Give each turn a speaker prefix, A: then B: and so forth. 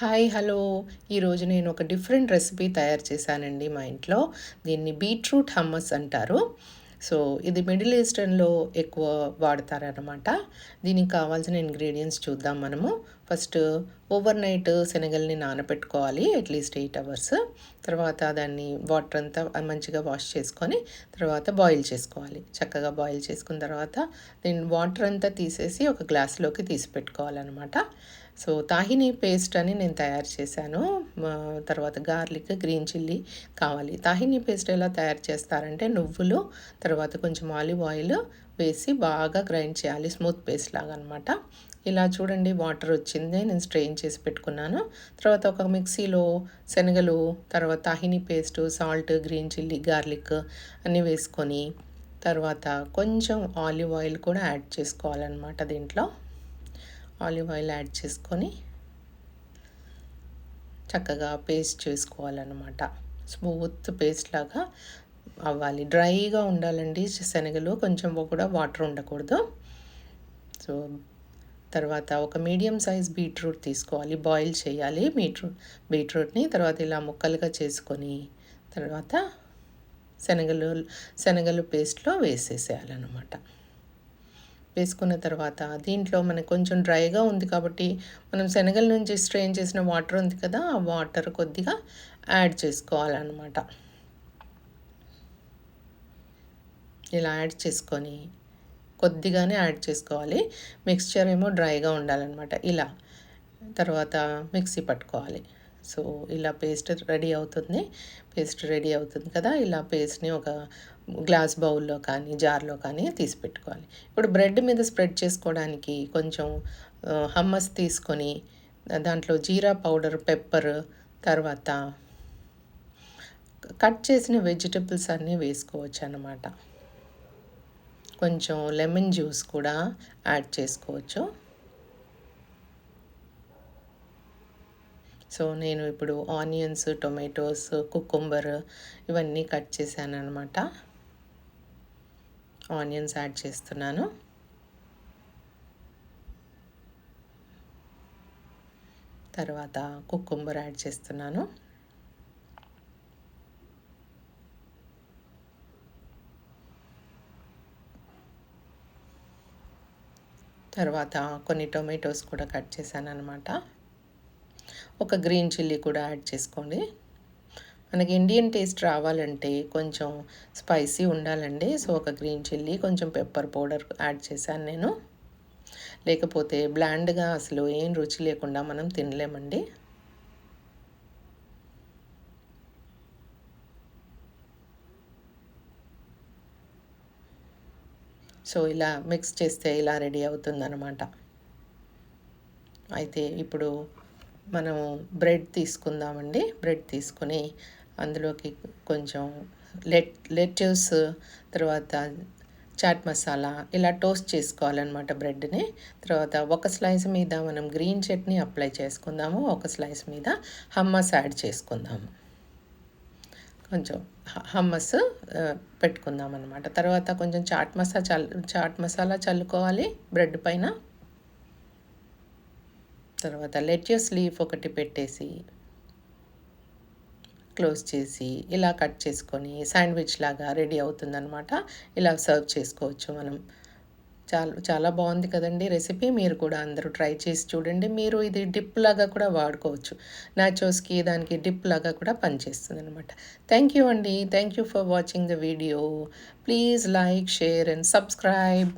A: Hi hello. ఈరోజు నేను ఒక డిఫరెంట్ రెసిపీ తయారు చేశానండి మా ఇంట్లో. దీన్ని బీట్రూట్ హమ్మస్ అంటారు. సో ఇది మిడిల్ ఈస్టర్న్లో ఎక్కువ వాడతారనమాట దీనికి కావాల్సిన ఇంగ్రీడియంట్స్ చూద్దాం మనము. ఫస్ట్ ఓవర్ నైట్ శనగల్ని నానబెట్టుకోవాలి అట్లీస్ట్ ఎయిట్ అవర్స్. తర్వాత దాన్ని వాటర్ అంతా మంచిగా వాష్ చేసుకొని తర్వాత బాయిల్ చేసుకోవాలి. చక్కగా బాయిల్ చేసుకున్న తర్వాత దీని వాటర్ అంతా తీసేసి ఒక గ్లాస్లోకి తీసి పెట్టుకోవాలన్నమాట. సో తాహిని పేస్ట్ అని నేను తయారు చేశాను. తర్వాత గార్లిక్ గ్రీన్ చిల్లీ కావాలి. తాహిని పేస్ట్ ఎలా తయారు చేస్తారంటే నువ్వులు తర్వాత కొంచెం ఆలివ్ ఆయిల్ వేసి బాగా గ్రైండ్ చేయాలి. స్మూత్ పేస్ట్ లాగా అనమాట ఇలా చూడండి వాటర్ వచ్చింది. నేను స్ట్రెయిన్ చేసి పెట్టుకున్నాను. తర్వాత ఒక మిక్సీలో శనగలు తర్వాత tahini paste salt green chilli garlic అన్నీ వేసుకొని తర్వాత కొంచెం ఆలివ్ ఆయిల్ కూడా యాడ్ చేసుకోవాలన్నమాట దీంట్లో. ఆలివ్ ఆయిల్ యాడ్ చేసుకొని చక్కగా పేస్ట్ చేసుకోవాలన్నమాట. స్మూత్ పేస్ట్ లాగా అవ్వాలి. డ్రైగా ఉండాలండి శనగలు. కొంచెం కూడా వాటర్ ఉండకూడదు. సో తర్వాత ఒక మీడియం సైజ్ బీట్రూట్ తీసుకోవాలి బాయిల్ చేయాలి బీట్రూట్ బీట్రూట్ని తర్వాత ఇలా ముక్కలుగా చేసుకొని తర్వాత శనగలు శనగలు పేస్ట్లో వేసేసేయాలన్నమాట. వేసుకున్న తర్వాత దీంట్లో మనకు కొంచెం డ్రైగా ఉంది కాబట్టి మనం శనగల నుంచి స్ట్రెయిన్ చేసిన వాటర్ ఉంది కదా ఆ వాటర్ కొద్దిగా యాడ్ చేసుకోవాలన్నమాట. ఇలా యాడ్ చేసుకొని కొద్దిగానే యాడ్ చేసుకోవాలి. మిక్స్చర్ ఏమో డ్రైగా ఉండాలన్నమాట. ఇలా. తర్వాత మిక్సీ పట్టుకోవాలి. సో ఇలా పేస్ట్ రెడీ అవుతుంది. పేస్ట్ రెడీ అవుతుంది కదా. ఇలా పేస్ట్ని ఒక గ్లాస్ బౌల్లో కానీ జార్లో కానీ తీసి పెట్టుకోవాలి. ఇప్పుడు బ్రెడ్ మీద స్ప్రెడ్ చేసుకోవడానికి కొంచెం హమ్మస్ తీసుకొని దాంట్లో జీరా పౌడర్ పెప్పర్ తర్వాత కట్ చేసిన వెజిటబుల్స్ అన్నీ వేసుకోవచ్చు అన్నమాట కొంచెం లెమన్ జ్యూస్ కూడా యాడ్ చేసుకోవచ్చు. సో నేను ఇప్పుడు ఆనియన్స్ టొమాటోస్ కుకుంబర్ ఇవన్నీ కట్ చేశాను అనమాట ఆనియన్స్ యాడ్ చేస్తున్నాను. తర్వాత కుకుంబర్ యాడ్ చేస్తున్నాను. తర్వాత కొన్ని టొమాటోస్ కూడా కట్ చేశాను అనమాట ఒక గ్రీన్ చిల్లీ కూడా యాడ్ చేసుకోండి. మనకి ఇండియన్ టేస్ట్ రావాలంటే కొంచెం స్పైసీ ఉండాలండి. సో ఒక గ్రీన్ చిల్లీ కొంచెం పెప్పర్ పౌడర్ యాడ్ చేశాను నేను. లేకపోతే బ్లాండ్గా అసలు ఏం రుచి లేకుండా మనం తినలేమండి. సో ఇలా మిక్స్ చేస్తే ఇలా రెడీ అవుతుందన్నమాట. అయితే ఇప్పుడు మనము బ్రెడ్ తీసుకుందామండి. బ్రెడ్ తీసుకుని అందులోకి కొంచెం లెట్ లెట్యూస్ తర్వాత చాట్ మసాలా ఇలా టోస్ట్ చేసుకోవాలన్నమాట బ్రెడ్ని తర్వాత ఒక స్లైస్ మీద మనం గ్రీన్ చట్నీ అప్లై చేసుకుందాము. ఒక స్లైస్ మీద హమ్మస్ యాడ్ చేసుకుందాము. కొంచెం హమ్మస్ పెట్టుకుందాం అనమాట తర్వాత కొంచెం చాట్ మసాలా చల్ చాట్ మసాలా చల్లుకోవాలి బ్రెడ్ పైన. తర్వాత లెట్యూస్ లీఫ్ ఒకటి పెట్టేసి క్లోజ్ చేసి ఇలా కట్ చేసుకొని శాండ్విచ్ లాగా రెడీ అవుతుందనమాట ఇలా సర్వ్ చేసుకోవచ్చు మనం. చాలా చాలా బాగుంది కదండి రెసిపీ. మీరు కూడా అందరూ ట్రై చేసి చూడండి. మీరు ఇది డిప్ లాగా కూడా వాడుకోవచ్చు. నాచోస్కి దానికి డిప్ లాగా కూడా పనిచేస్తుంది అనమాట థ్యాంక్ యూ అండి. Thank you for watching the video. Please like share and subscribe.